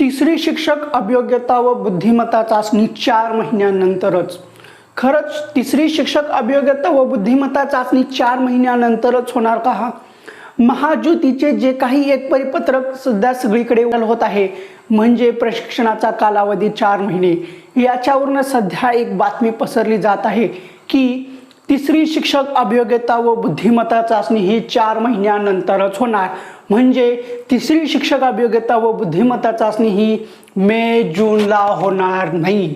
तिसरी शिक्षक अभियोग्यता व बुद्धिमत्ता चाचणी चार महिन्यानंतरच. खरंच तिसरी शिक्षक अभियोग्यता व बुद्धिमत्ता चाचणी चार महिन्यानंतरच होणार का हा? महाज्योतीचे जे काही एक परिपत्रक सध्या सगळीकडे होत आहे म्हणजे प्रशिक्षणाचा कालावधी चार महिने. याच्यावरनं सध्या एक बातमी पसरली जात आहे की तिसरी शिक्षक अभियोग्यता व बुद्धिमत्ता चाचणी ही चार महिन्यानंतरच होणार. म्हणजे तिसरी शिक्षक अभियोग्यता व बुद्धिमत्ता चाचणी ही मे जूनला होणार नाही.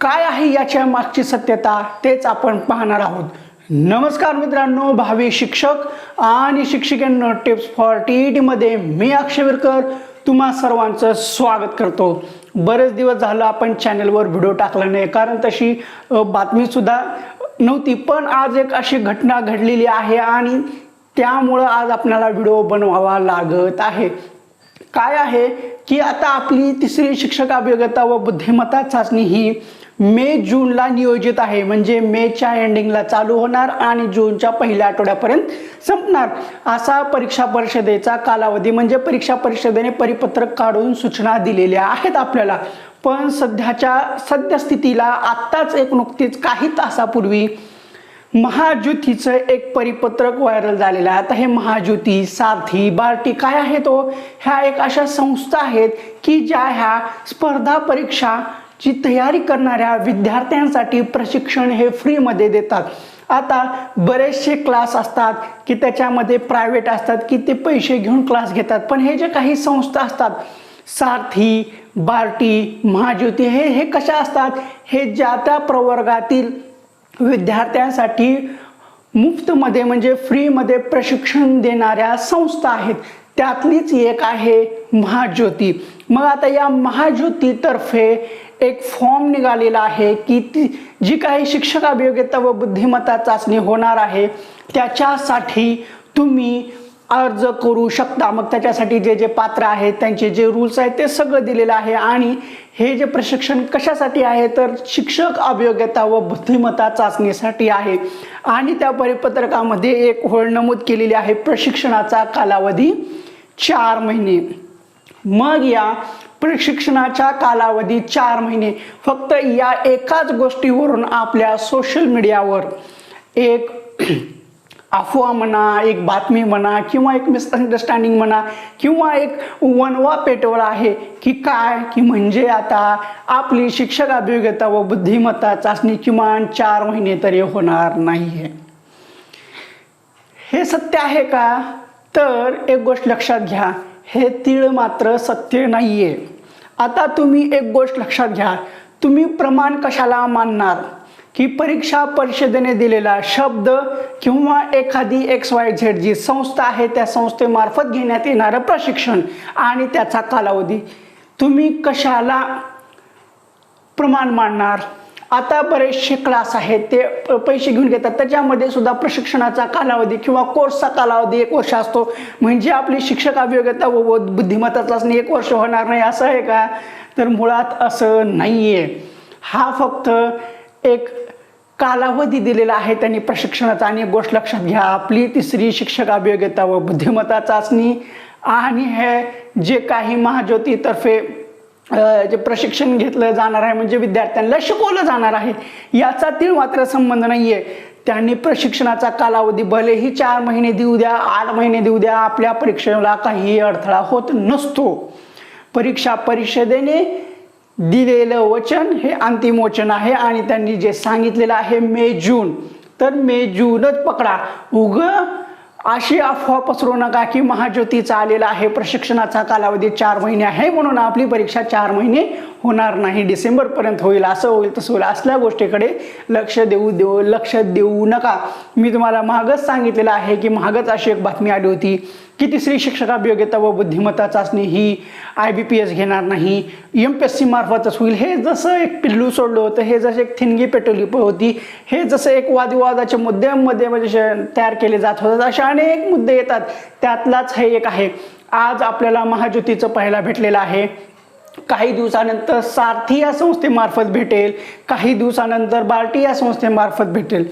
काय आहे याच्या मागची सत्यता तेच आपण पाहणार आहोत. नमस्कार मित्रांनो भावी शिक्षक आणि शिक्षिकांनो टिप्स फॉर टी मध्ये मी अक्षयवीरकर तुम्हा सर्वांचं स्वागत करतो. बरेच दिवस झालं आपण चॅनलवर व्हिडिओ टाकला नाही कारण तशी बातमीसुद्धा नव्हती पण आज एक अशी घटना घडलेली आहे आणि त्यामुळं आज आपल्याला व्हिडिओ बनवावा लागत आहे. काय आहे की आता आपली तिसरी शिक्षक अभियोग्यता व बुद्धिमत्ता चाचणी ही मे जूनला नियोजित आहे. म्हणजे मेच्या एंडिंगला चालू होणार आणि जूनच्या पहिल्या आठवड्यापर्यंत संपणार. असा परीक्षा परिषदेचा कालावधी म्हणजे परीक्षा परिषदेने परिपत्रक काढून सूचना दिलेल्या आहेत आपल्याला. पण सध्याच्या सद्यस्थितीला आत्ताच एक नुकतीच काही तासापूर्वी महाज्योतीचं एक परिपत्रक व्हायरल झालेलं आहे. आता हे महाज्योती सारथी बार्टी काय आहे तो हो? ह्या एक अशा संस्था आहेत की ज्या ह्या स्पर्धा परीक्षा ची तयारी करणाऱ्या विद्यार्थ्यांसाठी प्रशिक्षण हे फ्रीमध्ये देतात. आता बरेचसे क्लास असतात की त्याच्यामध्ये प्रायव्हेट असतात की ते पैसे घेऊन क्लास घेतात. पण हे जे काही संस्था असतात सारथी बार्टी महाज्योती हे हे कशा असतात? हे ज्या त्या प्रवर्गातील विद्यार्थ्यांसाठी मुफ्तमध्ये म्हणजे फ्रीमध्ये प्रशिक्षण देणाऱ्या संस्था आहेत. त्यातलीच एक आहे महाज्योती. मग आता या महाज्योतीतर्फे एक फॉर्म निघालेला आहे की ती जी काही शिक्षक अभियोग्यता व बुद्धिमत्ता चाचणी होणार आहे त्याच्यासाठी तुम्ही अर्ज करू शकता. मग त्याच्यासाठी जे जे पात्र आहेत त्यांचे जे रूल्स आहेत ते सगळं दिलेलं आहे. आणि हे जे प्रशिक्षण कशासाठी आहे तर शिक्षक अभियोग्यता व बुद्धिमत्ता चाचणीसाठी आहे. आणि त्या परिपत्रकामध्ये एक होळ नमूद केलेली आहे प्रशिक्षणाचा कालावधी चार महिने. मग या प्रशिक्षणाच्या कालावधी चार महिने फक्त या एकाच गोष्टीवरून आपल्या सोशल मीडियावर एक अफवा म्हणा एक बातमी म्हणा किंवा एक मिसअंडरस्टँडिंग म्हणा किंवा एक वनवा पेटवला आहे की काय की म्हणजे आता आपली शिक्षक अभियोग्यता व बुद्धिमत्ता चाचणी किमान चार महिने तरी होणार नाही आहे हे सत्य आहे का? तर एक गोष्ट लक्षात घ्या. हे तीळ मात्र सत्य नाही आहे आता तुम्ही एक गोष्ट लक्षात घ्या. तुम्ही प्रमाण कशाला मानणार? की परीक्षा परिषदेने दिलेला शब्द किंवा एखादी एक्स वाय झेड जी संस्था आहे त्या संस्थेमार्फत घेण्यात येणारं प्रशिक्षण आणि त्याचा कालावधी तुम्ही कशाला प्रमाण मानणार? आता बरेचसे क्लास आहेत ते प- पैसे घेऊन घेतात. त्याच्यामध्ये सुद्धा प्रशिक्षणाचा कालावधी किंवा कोर्सचा कालावधी एक वर्ष असतो. म्हणजे आपली शिक्षक अभियोग्यता व व बुद्धिमत्ता चाचणी एक वर्ष होणार नाही असं आहे का? तर मुळात असं नाही आहे हा फक्त एक कालावधी दिलेला आहे त्यांनी प्रशिक्षणाचा आणि एक गोष्ट लक्षात घ्या. आपली तिसरी शिक्षक अभियोग्यता व बुद्धिमत्ता चाचणी आणि हे जे काही महाज्योतीतर्फे जे प्रशिक्षण घेतलं जाणार आहे म्हणजे विद्यार्थ्यांना शिकवलं जाणार आहे याचा तीळ मात्र संबंध नाही आहे त्यांनी प्रशिक्षणाचा कालावधी भलेही चार महिने देऊ द्या आठ महिने देऊ द्या आपल्या परीक्षेला काही अडथळा होत नसतो. परीक्षा परिषदेने दिलेलं वचन हे अंतिम वचन आहे आणि त्यांनी जे सांगितलेलं आहे मे जून तर मे जूनच पकडा. उग अशी अफवा पसरू नका की महाज्योतीचा आलेला आहे. प्रशिक्षणाचा कालावधी चार महिने आहे म्हणून आपली परीक्षा चार महिने होणार नाही. डिसेंबरपर्यंत होईल असं होईल तसं होईल. असल्या गोष्टीकडे लक्ष देऊ देऊ लक्ष देऊ नका. मी तुम्हाला मागच सांगितलेलं आहे की मागच अशी एक बातमी आली होती की तिसरी शिक्षक अभियोग्यता व बुद्धिमत्ता चाचणी ही आय बी पी एस घेणार नाही. एम पी एस सी मार्फतच होईल. हे जसं एक पिल्लू सोडलं होतं हे जसं एक थिनगी पेटवली होती हे जसं एक वादविवादाच्या मुद्द्यांमध्ये म्हणजे तयार केले जात होतात असे अनेक मुद्दे येतात. त्यातलाच हे एक आहे. आज आपल्याला महाज्योतीचं पाहायला भेटलेलं आहे. काही दिवसानंतर सारथी या संस्थेमार्फत भेटेल काही दिवसानंतर बार्टी या संस्थेमार्फत भेटेल.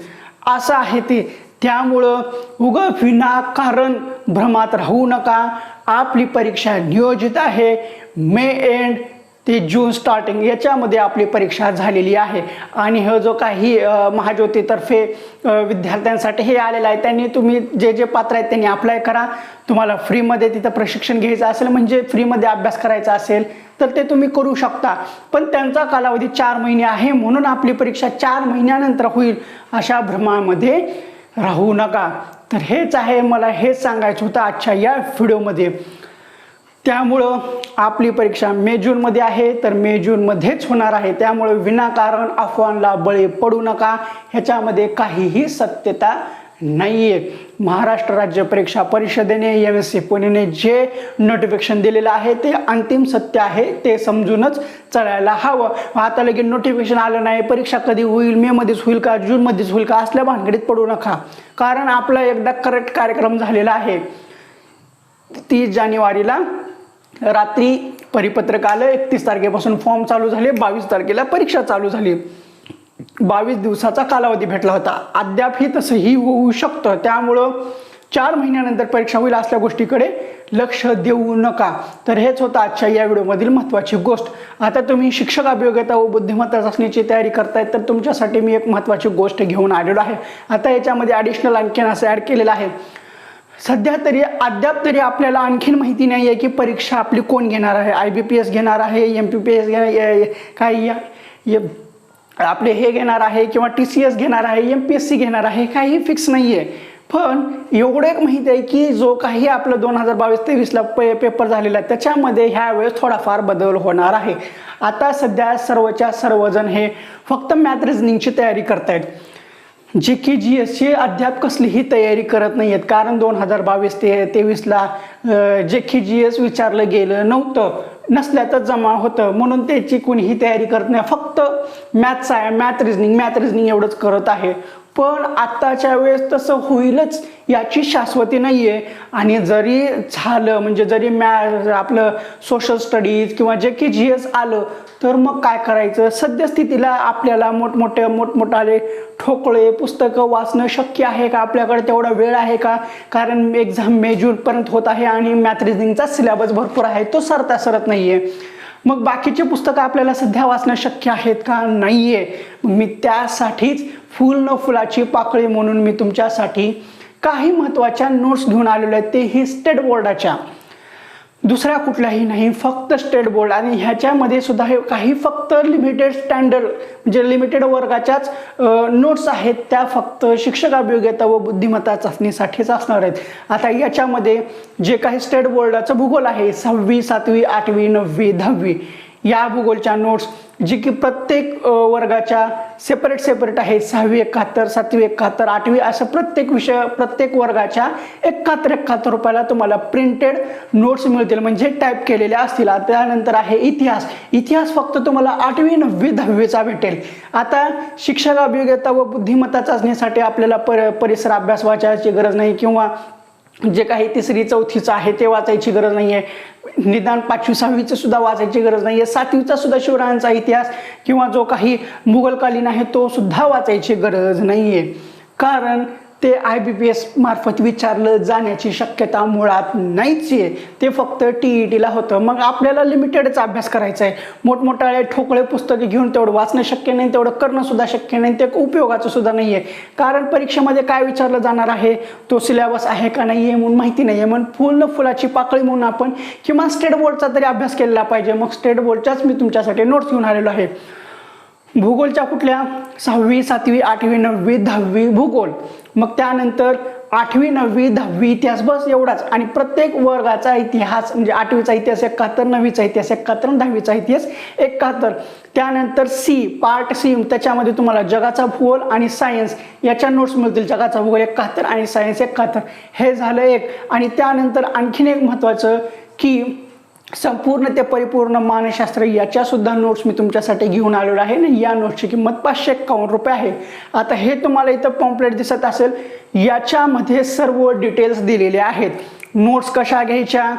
असं आहे ते. त्यामुळं उग विनाकारण भ्रमात राहू नका. आपली परीक्षा नियोजित आहे. मे एंड ते जून स्टार्टिंग याच्यामध्ये आपली परीक्षा झालेली आहे. आणि हा जो काही महाज्योतीतर्फे विद्यार्थ्यांसाठी हे आलेलं आहे त्यांनी तुम्ही जे जे पात्र आहेत त्यांनी अप्लाय करा. तुम्हाला फ्रीमध्ये तिथं प्रशिक्षण घ्यायचं असेल म्हणजे फ्रीमध्ये अभ्यास करायचा असेल तर ते तुम्ही करू शकता. पण त्यांचा कालावधी चार महिने आहे म्हणून आपली परीक्षा चार महिन्यानंतर होईल अशा भ्रमामध्ये राहू नका. तर हेच आहे मला हेच सांगायचं होतं आजच्या या व्हिडिओमध्ये त्यामुळं आपली परीक्षा मे जूनमध्ये आहे तर मे जूनमध्येच होणार आहे. त्यामुळे विनाकारण अफवांना बळी पडू नका. ह्याच्यामध्ये काहीही सत्यता नाही आहे महाराष्ट्र राज्य परीक्षा परिषदेने एम एस सी पुणेने जे नोटिफिकेशन दिलेलं आहे ते अंतिम सत्य आहे ते समजूनच चढायला हवं. आता लगेच नोटिफिकेशन आलं नाही परीक्षा कधी होईल मेमध्येच होईल का जूनमध्येच होईल का असल्या भानगडीत पडू नका. कारण आपला एकदा करेक्ट कार्यक्रम झालेला आहे. तीस जानेवारीला रात्री परिपत्रक आलं एकतीस तारखेपासून फॉर्म चालू झाले बावीस तारखेला परीक्षा चालू झाली. बावीस दिवसाचा कालावधी भेटला होता. अद्यापही तसंही होऊ शकतं. त्यामुळं चार महिन्यानंतर परीक्षा होईल असल्या गोष्टीकडे लक्ष देऊ नका. तर हेच होतं आजच्या या व्हिडिओमधील महत्त्वाची गोष्ट. आता तुम्ही शिक्षक अभियोग्यता व बुद्धिमत्ता चाचणीची तयारी करतायत तर तुमच्यासाठी मी एक महत्त्वाची गोष्ट घेऊन आलेलो आहे. आता याच्यामध्ये ॲडिशनल आणखीन असं ॲड केलेलं आहे. सध्या तरी अद्याप तरी आपल्याला आणखीन माहिती नाही आहे की परीक्षा आपली कोण घेणार आहे? आय बी पी एस घेणार आहे एम पी पी एस घेणार काय या- आपले हे घेणार आहे किंवा टी सी एस घेणार आहे एम पी एस सी घेणार आहे काही फिक्स नाही आहे पण एवढं एक माहिती आहे की जो काही आपलं दोन हजार बावीस तेवीसला पे पेपर झालेला आहे त्याच्यामध्ये ह्यावेळेस थोडाफार बदल होणार आहे. आता सध्या सर्वच्या सर्वजण हे फक्त मॅथ रिझनिंगची तयारी करतायत. जे की जी एसची अद्याप कसलीही तयारी करत नाही आहेत कारण दोन हजार बावीस ते तेवीसला जे की जी एस विचारलं गेलं नव्हतं. नसल्यातच जमा होतं. म्हणून त्याची कुणीही तयारी करत नाही. फक्त मॅथ्स आहे. मॅथ रिझनिंग मॅथ रिझनिंग एवढंच करत आहे. पण आत्ताच्या वेळेस तसं होईलच याची शाश्वती नाही आहे आणि जरी झालं म्हणजे जरी मॅ आपलं सोशल स्टडीज किंवा जे की जी एस आलं तर मग काय करायचं? सद्यस्थितीला आपल्याला मोठमोठे मोठमोठाले ठोकळे पुस्तकं वाचणं शक्य आहे का? आपल्याकडे तेवढा वेळ आहे का? कारण एक्झाम मे जूनपर्यंत होत आहे आणि मॅथ रिझनिंगचा सिलेबस भरपूर आहे. तो सरता सरत नाही. आहे मग बाकीचे पुस्तकं आपल्याला सध्या वाचणं शक्य आहेत का? नाही आहे मी त्यासाठीच फुल न फुलाची पाकळी म्हणून मी तुमच्यासाठी काही महत्त्वाच्या नोट्स घेऊन आलेलो आहे. तेही स्टेट बोर्डाच्या दुसऱ्या कुठल्याही नाही फक्त स्टेट बोर्ड आणि ह्याच्यामध्ये सुद्धा हे काही फक्त लिमिटेड स्टँडर्ड म्हणजे लिमिटेड वर्गाच्याच नोट्स आहेत त्या फक्त शिक्षक अभियोग्यता व बुद्धिमत्ता चाचणीसाठीच असणार आहेत. आता याच्यामध्ये जे काही स्टेट बोर्डाचं भूगोल आहे सहावी सातवी आठवी नववी दहावी या भूगोलच्या नोट्स जी की प्रत्येक वर्गाच्या सेपरेट सेपरेट आहेत. सहावी एकाहत्तर सातवी एकाहत्तर आठवी असं प्रत्येक विषय प्रत्येक वर्गाच्या एकाहत्तर एकाहत्तर रुपयाला तुम्हाला प्रिंटेड नोट्स मिळतील. म्हणजे टाईप केलेल्या असतील. त्यानंतर आहे इतिहास. इतिहास फक्त तुम्हाला आठवी नववी दहावीचा भेटेल. आता शिक्षक अभियोग्यता व बुद्धिमत्ता चाचणीसाठी आपल्याला पर परिसर अभ्यास वाचायची गरज नाही किंवा जे काही तिसरी चौथीचं आहे ते वाचायची गरज नाही आहे निदान पाचवी सहावीचं सुद्धा वाचायची गरज नाही आहे सातवीचा सुद्धा शिवरायांचा इतिहास किंवा जो काही मुघलकालीन आहे तो सुद्धा वाचायची गरज नाही आहे कारण ते आय बी पी एस मार्फत विचारलं जाण्याची शक्यता मुळात नाहीच आहे. ते फक्त टी ई टीला होतं. मग आपल्याला लिमिटेडचा अभ्यास करायचा आहे. मोठमोठाळे ठोकळे पुस्तके घेऊन तेवढं वाचणं शक्य नाही तेवढं करणंसुद्धा शक्य नाही ते उपयोगाचं सुद्धा नाही आहे. कारण परीक्षेमध्ये काय विचारलं जाणार आहे? तो सिलेबस आहे का नाही आहे म्हणून माहिती नाही आहे. म्हणून फुल न फुलाची पाकळी म्हणून आपण किंवा स्टेट बोर्डचा तरी अभ्यास केलेला पाहिजे. मग स्टेट बोर्डच्याच मी तुमच्यासाठी नोट्स घेऊन आलेलो आहे. भूगोलच्या कुठल्या? सहावी सातवी आठवी नववी दहावी भूगोल. मग त्यानंतर आठवी नववी दहावी इतिहास बस एवढाच. आणि प्रत्येक वर्गाचा इतिहास म्हणजे आठवीचा इतिहास एकाहत्तर नववीचा इतिहास एकाहत्तर दहावीचा इतिहास एकाहत्तर. त्यानंतर सी पार्ट सी त्याच्यामध्ये तुम्हाला जगाचा भूगोल आणि सायन्स याच्या नोट्स मिळतील. जगाचा भूगोल एकाहत्तर आणि सायन्स एकाहत्तर. हे झालं एक. आणि त्यानंतर आणखीन एक महत्त्वाचं की संपूर्ण ते परिपूर्ण मानसशास्त्र याच्यासुद्धा नोट्स मी तुमच्यासाठी घेऊन आलेलो आहे. आणि या नोट्सची किंमत पाचशे एक्कावन्न रुपये आहे. आता हे तुम्हाला इथं पॉम्पलेट दिसत असेल. याच्यामध्ये सर्व डिटेल्स दिलेले आहेत. नोट्स कशा घ्यायच्या?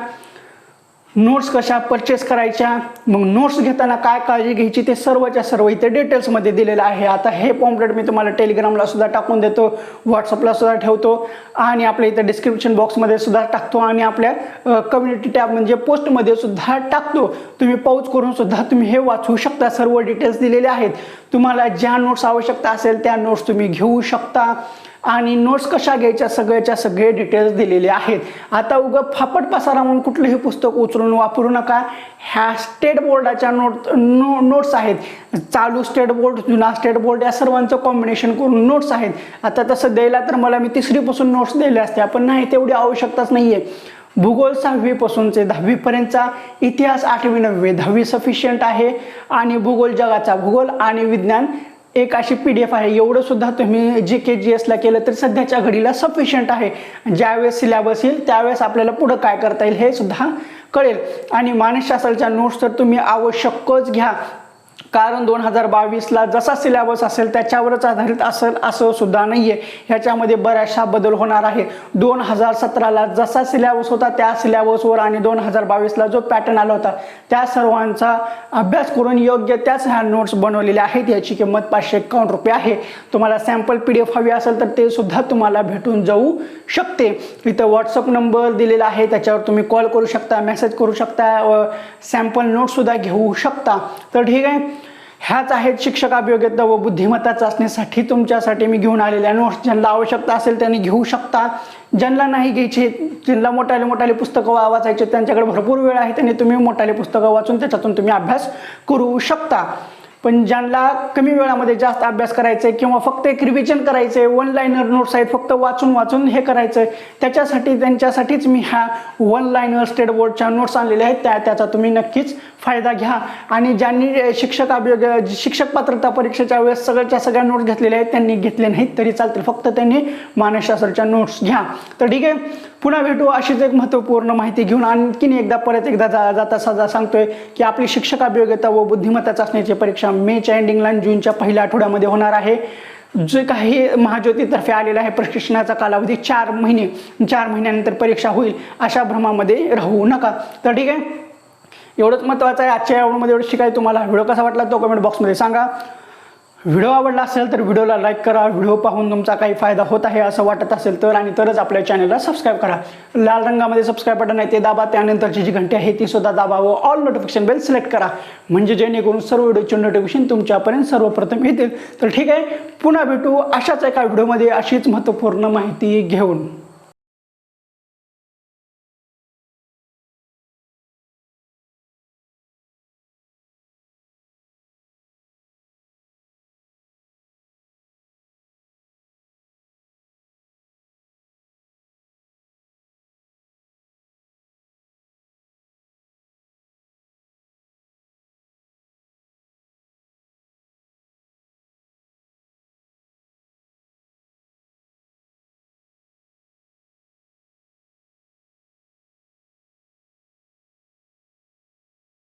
नोट्स कशा परचेस करायच्या मग नोट्स घेताना काय काळजी घ्यायची ते सर्वच्या सर्व इथे डिटेल्समध्ये दिलेलं आहे. आता हे पॉम्पलेट मी तुम्हाला टेलिग्रामला सुद्धा टाकून देतो व्हॉट्सअपला सुद्धा ठेवतो आणि आपल्या इथं डिस्क्रिप्शन बॉक्समध्ये सुद्धा टाकतो आणि आपल्या कम्युनिटी टॅब म्हणजे पोस्टमध्ये सुद्धा टाकतो. तुम्ही पाऊच करून सुद्धा तुम्ही हे वाचू शकता. सर्व डिटेल्स दिलेले आहेत. तुम्हाला ज्या नोट्स आवश्यकता असेल त्या नोट्स तुम्ही घेऊ शकता. आणि नोट्स कशा घ्यायच्या सगळ्याच्या सगळे डिटेल्स दिलेले आहेत. आता उगं फापट पसारा म्हणून कुठलंही पुस्तक उचलून वापरू नका. ह्या स्टेट बोर्डाच्या नोट नो नोट्स आहेत. चालू स्टेट बोर्ड जुना स्टेट बोर्ड या सर्वांचं कॉम्बिनेशन करून नोट्स आहेत. आता तसं द्यायला तर मला मी तिसरीपासून नोट्स दिले असते. पण नाही तेवढी आवश्यकताच नाही आहे भूगोल सहावीपासूनचे दहावीपर्यंतचा इतिहास आठवी नववी दहावी सफिशियंट आहे. आणि भूगोल जगाचा भूगोल आणि विज्ञान एक अशी पी डी एफ आहे. एवढं सुद्धा तुम्ही जी के जी एसला केलं तर सध्याच्या घडीला सफिशियंट आहे. ज्यावेळेस सिलेबस येईल त्यावेळेस आपल्याला पुढं काय करता येईल हे सुद्धा कळेल. आणि मानसशास्त्राच्या नोट्स तर तुम्ही आवश्यकच घ्या. कारण दोन हजार बावीसला जसा सिलेबस असेल त्याच्यावरच आधारित असेल असं सुद्धा नाही आहे ह्याच्यामध्ये बऱ्याचशा बदल होणार आहे दोन हजार सतराला जसा सिलेबस होता त्या सिलेबसवर आणि दोन हजार बावीसला जो पॅटर्न आला होता त्या सर्वांचा अभ्यास करून योग्य त्याच ह्या नोट्स बनवलेल्या आहेत. याची किंमत पाचशे एकावन्न रुपये आहे. तुम्हाला सॅम्पल पी डी एफ हवी असेल तर ते सुद्धा तुम्हाला भेटून जाऊ शकते. इथं व्हॉट्सअप नंबर दिलेला आहे. त्याच्यावर तुम्ही कॉल करू शकता मेसेज करू शकता व सॅम्पल नोटसुद्धा घेऊ शकता. तर ठीक आहे. ह्याच आहेत शिक्षक अभियोग्यता व बुद्धिमत्ता चाचणीसाठी तुमच्यासाठी मी घेऊन आलेल्या नोट्स ज्यांना आवश्यकता असेल त्यांनी घेऊ शकता. ज्यांना नाही घ्यायचे ज्यांना मोठाले मोठाले पुस्तकं वा- वाचायचे त्यांच्याकडे भरपूर वेळ आहे त्यांनी तुम्ही मोठाले पुस्तकं वाचून त्याच्यातून तुम्ही अभ्यास करू शकता. पण ज्यांना कमी वेळामध्ये जास्त अभ्यास करायचा आहे किंवा फक्त एक रिव्हिजन करायचं आहे वन लाईनर नोट्स आहेत फक्त वाचून वाचून हे करायचं आहे त्याच्यासाठी त्यांच्यासाठीच मी ह्या वन लाईनर स्टेट बोर्डच्या नोट्स आणलेल्या आहेत. त्या त्याचा तुम्ही नक्कीच फायदा घ्या. आणि ज्यांनी शिक्षक अभियोग शिक्षक पात्रता परीक्षेच्या वेळेस सगळ्याच्या सगळ्या नोट्स घेतलेल्या आहेत त्यांनी घेतले नाहीत तरी चालतील. फक्त त्यांनी मानसशास्त्राच्या नोट्स घ्या. तर ठीक आहे. पुन्हा भेटू अशीच एक महत्त्वपूर्ण माहिती घेऊन आणखीन एकदा परत एकदा जा जाता सजा सांगतोय की आपली शिक्षक अभियोग्यता व बुद्धिमत्ता चाचणीची परीक्षा मेच्या एंडिंगला जूनच्या पहिल्या आठवड्यामध्ये होणार आहे. जे काही महाज्योतीतर्फे आलेला आहे प्रशिक्षणाचा कालावधी चार महिने चार महिन्यानंतर परीक्षा होईल अशा भ्रमामध्ये राहू नका. तर ठीक आहे. एवढंच महत्त्वाचं आहे. आजच्या यावडमध्ये एवढं शिकाय तुम्हाला. व्हिडिओ कसा वाटला तो कमेंट बॉक्समध्ये सांगा. व्हिडिओ आवडला असेल तर व्हिडिओला लाईक करा. व्हिडिओ पाहून तुमचा काही फायदा होत आहे असं वाटत असेल तर आणि तरच आपल्या चॅनलला सबस्क्राईब करा. लाल रंगामध्ये सबस्क्राईब बटन आहे ते दाबा. त्यानंतरची जी घंटी आहे ती सुद्धा दाबा व ऑल नोटिफिकेशन बेल सिलेक्ट करा. म्हणजे जेणेकरून सर्व व्हिडिओचे नोटिफिकेशन तुमच्यापर्यंत सर्वप्रथम येतील. तर ठीक आहे. पुन्हा भेटू अशाच एका व्हिडिओमध्ये अशीच महत्त्वपूर्ण माहिती घेऊन.